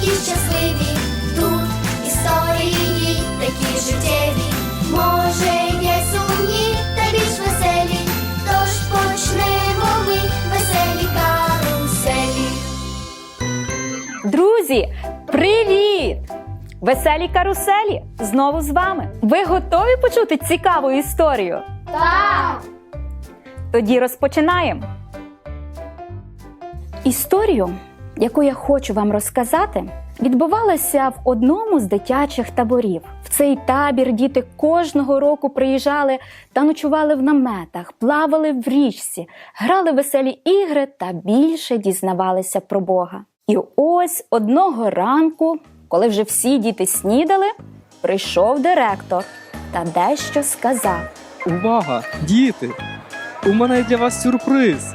такі щасливі, тут історії такі життєві. Може, є сумні та більш веселі. Тож почнемо ми веселі каруселі. Друзі, привіт! Веселі каруселі знову з вами. Ви готові почути цікаву історію? Так! Тоді розпочинаємо. Історію, яку я хочу вам розказати, відбувалася в одному з дитячих таборів. В цей табір діти кожного року приїжджали та ночували в наметах, плавали в річці, грали веселі ігри та більше дізнавалися про Бога. І ось одного ранку, коли вже всі діти снідали, прийшов директор та дещо сказав. Увага, діти! У мене для вас сюрприз.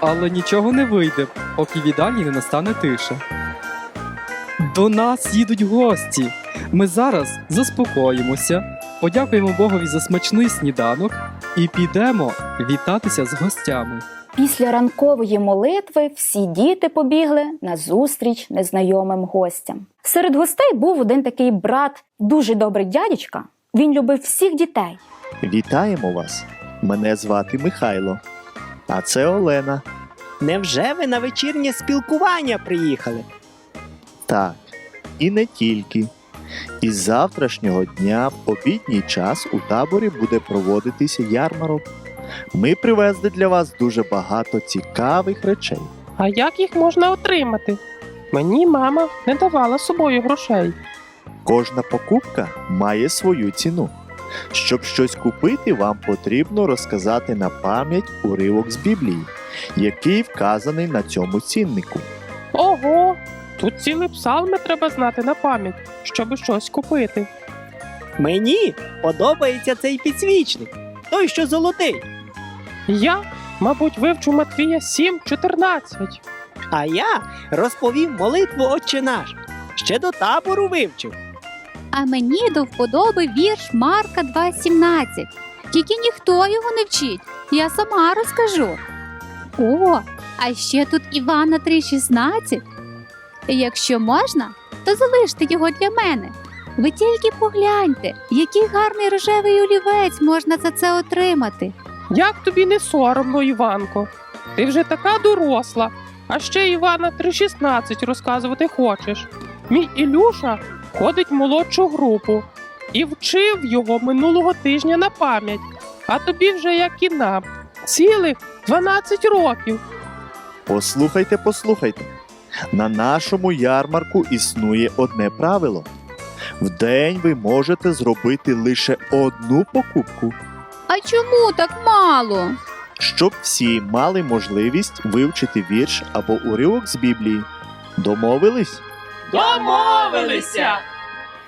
Але нічого не вийде, поки в їдальні не настане тиша. До нас їдуть гості. Ми зараз заспокоїмося, подякуємо Богові за смачний сніданок і підемо вітатися з гостями. Після ранкової молитви всі діти побігли на зустріч незнайомим гостям. Серед гостей був один такий брат, дуже добрий дядечка. Він любив всіх дітей. Вітаємо вас! Мене звати Михайло, а це Олена. Невже ви на вечірнє спілкування приїхали? Так, і не тільки. Із завтрашнього дня в обідній час у таборі буде проводитися ярмарок. Ми привезли для вас дуже багато цікавих речей. А як їх можна отримати? Мені мама не давала з собою грошей. Кожна покупка має свою ціну. Щоб щось купити, вам потрібно розказати на пам'ять уривок з Біблії, який вказаний на цьому ціннику. Ого, тут цілий псалми треба знати на пам'ять, щоб щось купити. Мені подобається цей підсвічник, той, що золотий. Я, мабуть, вивчу Матвія 7.14. А я розповів молитву Отче наш. Ще до табору вивчив. А мені до вподоби вірш Марка 2.17. Тільки ніхто його не вчить. Я сама розкажу. О, а ще тут Івана 3.16. Якщо можна, то залиште його для мене. Ви тільки погляньте, який гарний рожевий олівець можна за це отримати. Як тобі не соромно, Іванко? Ти вже така доросла, а ще Івана 3.16 розказувати хочеш. Мій Ілюша ходить в молодшу групу і вчив його минулого тижня на пам'ять, а тобі вже як і нам. Цілих 12 років. Послухайте, послухайте. На нашому ярмарку існує одне правило. Вдень ви можете зробити лише одну покупку, А чому так мало? щоб всі мали можливість вивчити вірш або уривок з Біблії. Домовились? Домовилися!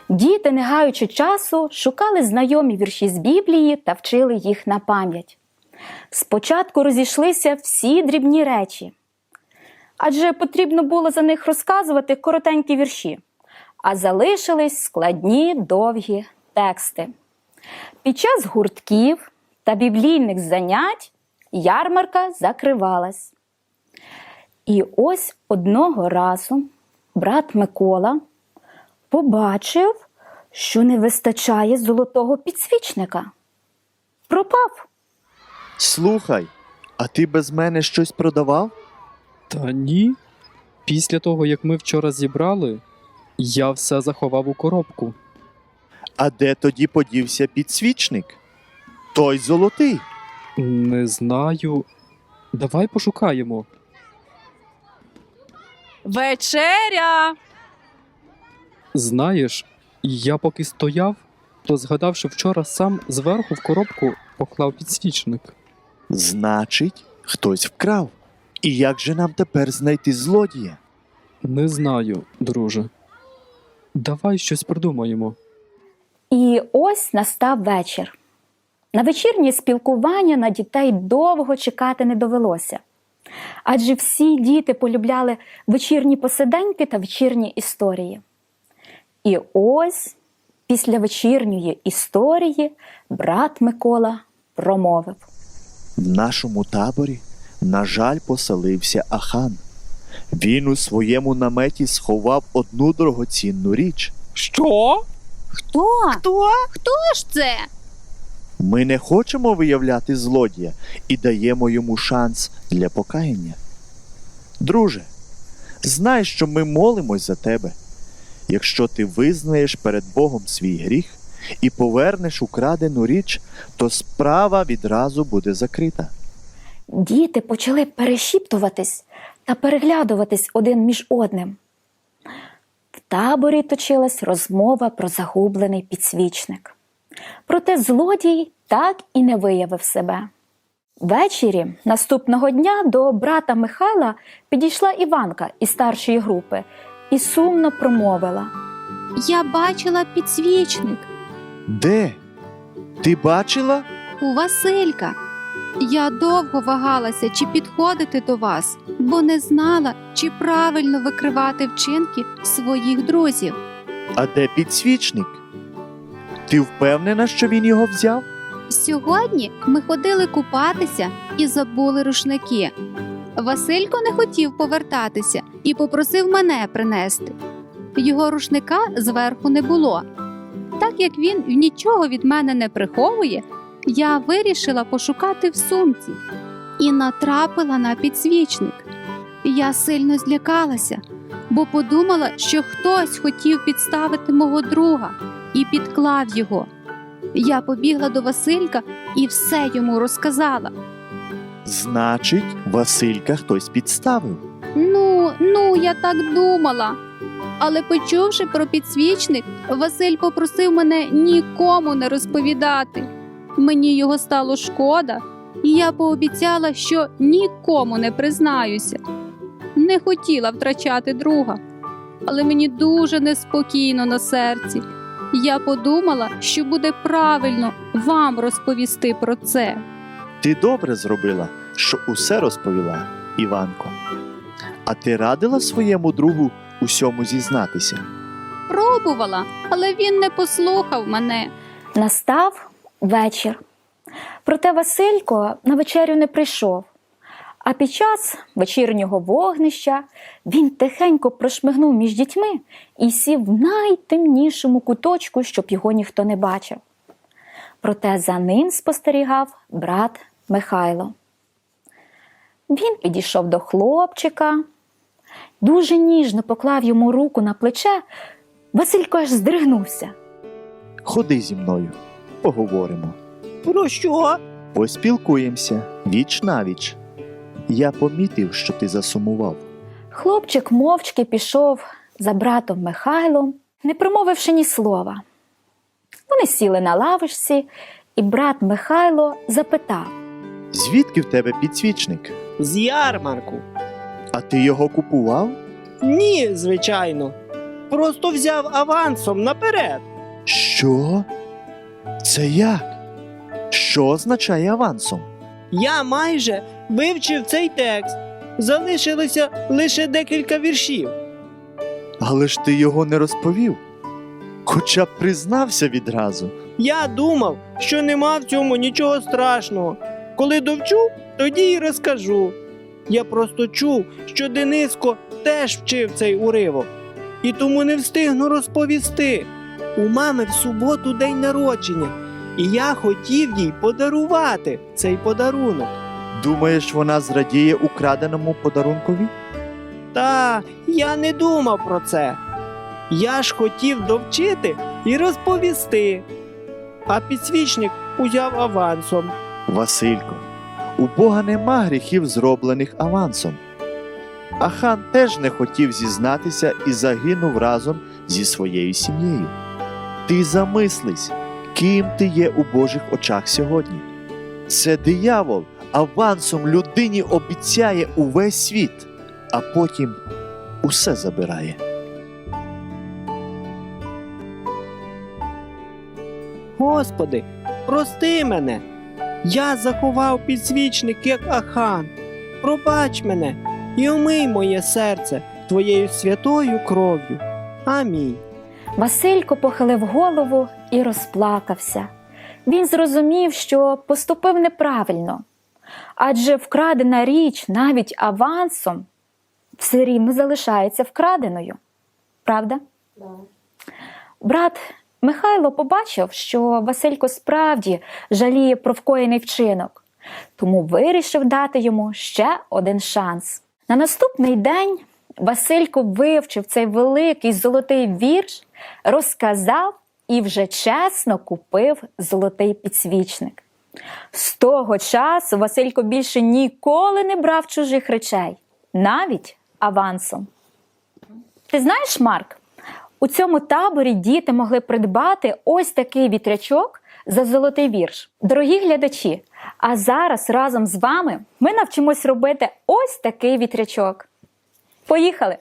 Діти, не гаючи часу, шукали знайомі вірші з Біблії та вчили їх на пам'ять. Спочатку розійшлися всі дрібні речі, адже потрібно було за них розказувати коротенькі вірші, а залишились складні довгі тексти. Під час гуртків та біблійних занять ярмарка закривалась. І ось одного разу брат Микола побачив, що не вистачає золотого підсвічника. Пропав. Слухай, а ти без мене щось продавав? Та ні. Після того, як ми вчора зібрали, я все заховав у коробку. А де тоді подівся підсвічник? Той золотий. Не знаю. Давай пошукаємо. Вечеря! Знаєш, я поки стояв, то згадав, що вчора сам зверху в коробку поклав підсвічник. Значить, хтось вкрав. І як же нам тепер знайти злодія? Не знаю, друже. Давай щось придумаємо. І ось настав вечір. На вечірнє спілкування на дітей довго чекати не довелося. Адже всі діти полюбляли вечірні посиденьки та вечірні історії. І ось після вечірньої історії брат Микола промовив. В нашому таборі, на жаль, поселився Ахан. Він у своєму наметі сховав одну дорогоцінну річ. Що? Хто? Хто? Хто ж це? Ми не хочемо виявляти злодія і даємо йому шанс для покаяння. Друже, знай, що ми молимось за тебе. Якщо ти визнаєш перед Богом свій гріх і повернеш украдену річ, то справа відразу буде закрита. Діти почали перешіптуватись та переглядуватись один між одним. В таборі точилась розмова про загублений підсвічник. Проте злодій так і не виявив себе. Ввечері наступного дня до брата Михайла підійшла Іванка із старшої групи і сумно промовила. Я бачила підсвічник Де? Ти бачила? у Василька. Я довго вагалася, чи підходити до вас, бо не знала, чи правильно викривати вчинки своїх друзів. А де підсвічник? Ти впевнена, що він його взяв? Сьогодні ми ходили купатися і забули рушники. Василько не хотів повертатися і попросив мене принести. Його рушника зверху не було. Так як він нічого від мене не приховує, я вирішила пошукати в сумці і натрапила на підсвічник. Я сильно злякалася, бо подумала, що хтось хотів підставити мого друга і підклав його. Я побігла до Василька і все йому розказала. Значить, Василька хтось підставив. Ну, ну, я так думала. Але почувши про підсвічник, Василь попросив мене нікому не розповідати. Мені його стало шкода, і я пообіцяла, що нікому не признаюся. Не хотіла втрачати друга, але мені дуже неспокійно на серці. Я подумала, що буде правильно вам розповісти про це. Ти добре зробила, що усе розповіла, Іванко. А ти радила своєму другу усьому зізнатися? Пробувала, але він не послухав мене. Настав вечір. Проте Василько на вечерю не прийшов. А під час вечірнього вогнища він тихенько прошмигнув між дітьми і сів в найтемнішому куточку, щоб його ніхто не бачив. Проте за ним спостерігав брат Михайло. Він підійшов до хлопчика, дуже ніжно поклав йому руку на плече. Василько аж здригнувся. Ходи зі мною, поговоримо. Про що? Поспілкуємося віч навіч. Я помітив, що ти засумував. Хлопчик мовчки пішов за братом Михайлом, не промовивши ні слова. Вони сіли на лавишці, і брат Михайло запитав: Звідки в тебе підсвічник? З ярмарку. А ти його купував? Ні, звичайно. Просто взяв авансом наперед. Що? Це як? Що означає авансом? Я майже вивчив цей текст. Залишилося лише декілька віршів. Але ж ти його не розповів. Хоча б признався відразу. Я думав, що нема в цьому нічого страшного. Коли довчу, тоді й розкажу. Я просто чув, що Дениско теж вчив цей уривок, і тому не встигну розповісти. У мами в суботу день народження, і я хотів їй подарувати цей подарунок. Думаєш, вона зрадіє украденому подарункові? Та я не думав про це. Я ж хотів довчити і розповісти. А підсвічник узяв авансом. Василько, у Бога нема гріхів, зроблених авансом. А хан теж не хотів зізнатися і загинув разом зі своєю сім'єю. Ти замислись, ким ти є у Божих очах сьогодні. Це диявол авансом людині обіцяє увесь світ, а потім усе забирає. Господи, прости мене. Я заховав підсвічник, як Ахан. Пробач мене і омий моє серце твоєю святою кров'ю. Амінь. Василько похилив голову і розплакався. Він зрозумів, що поступив неправильно, адже вкрадена річ навіть авансом все рівно залишається вкраденою. Правда? Брат Михайло побачив, що Василько справді жаліє про вкоєний вчинок, тому вирішив дати йому ще один шанс. На наступний день Василько вивчив цей великий золотий вірш, розказав і вже чесно купив золотий підсвічник. З того часу Василько більше ніколи не брав чужих речей, навіть авансом. Ти знаєш, Марк, у цьому таборі діти могли придбати ось такий вітрячок за золотий вірш. Дорогі глядачі, а зараз разом з вами ми навчимось робити ось такий вітрячок. Поїхали!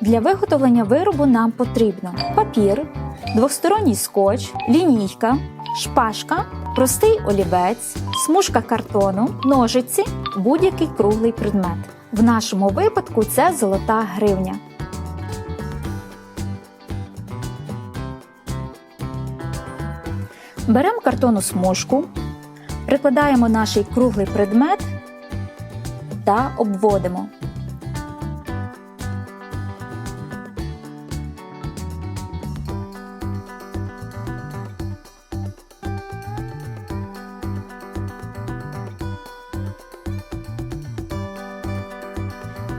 Для виготовлення виробу нам потрібно папір, двосторонній скотч, лінійка, шпажка, простий олівець, смужка картону, ножиці, будь-який круглий предмет. В нашому випадку це золота гривня. Беремо картонну смужку, прикладаємо наш круглий предмет та обводимо.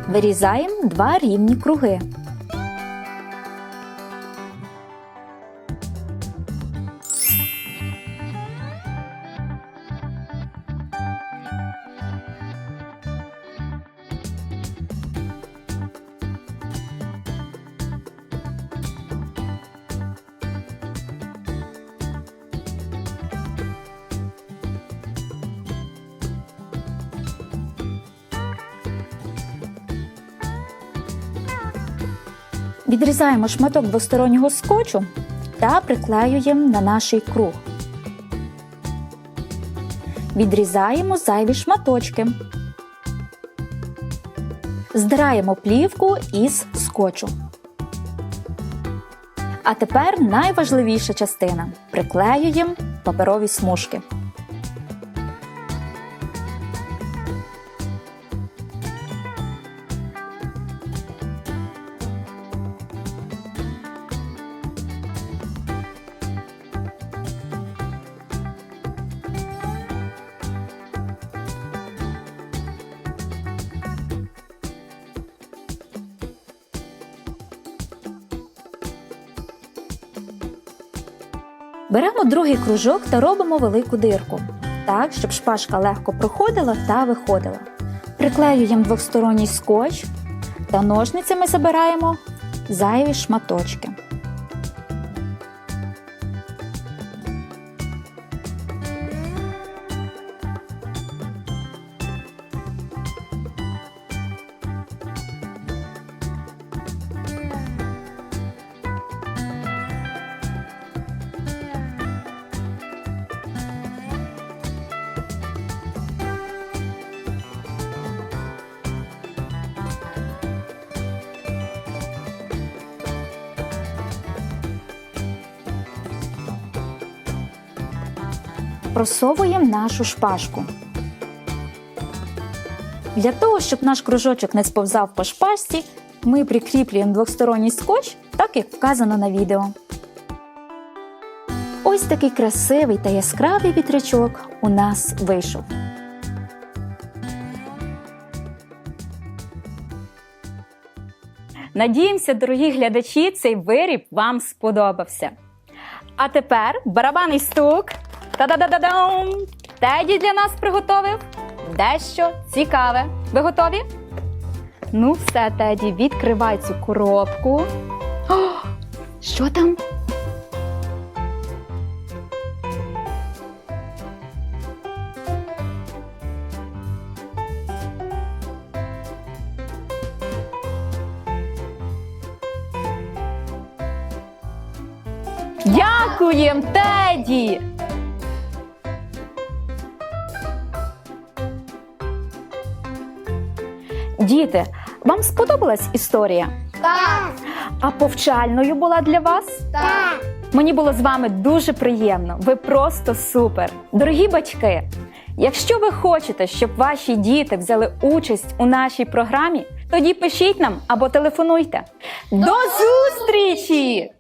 Вирізаємо два рівні круги. Відрізаємо шматок двостороннього скотчу та приклеюємо на наш круг. Відрізаємо зайві шматочки. Здираємо плівку із скотчу. А тепер найважливіша частина приклеюємо паперові смужки. Беремо другий кружок та робимо велику дирку, так, щоб шпажка легко проходила та виходила. Приклеюємо двосторонній скотч та ножницями забираємо зайві шматочки. Просовуємо нашу шпажку. Для того, щоб наш кружочок не сповзав по шпажці, ми прикріплюємо двосторонній скотч, так як вказано на відео. Ось такий красивий та яскравий вітрячок у нас вийшов. Надіємося, дорогі глядачі, цей виріб вам сподобався. А тепер барабанний стук. Та-да-да-да-дам! Теді для нас приготовив дещо цікаве. Ви готові? Ну, все, Теді, відкривай цю коробку. О, що там? Дякуєм, Діти, вам сподобалась історія? Так, А повчальною була для вас? так. Мені було з вами дуже приємно. Ви просто супер. Дорогі батьки, якщо ви хочете, щоб ваші діти взяли участь у нашій програмі, Тоді пишіть нам або телефонуйте. До зустрічі!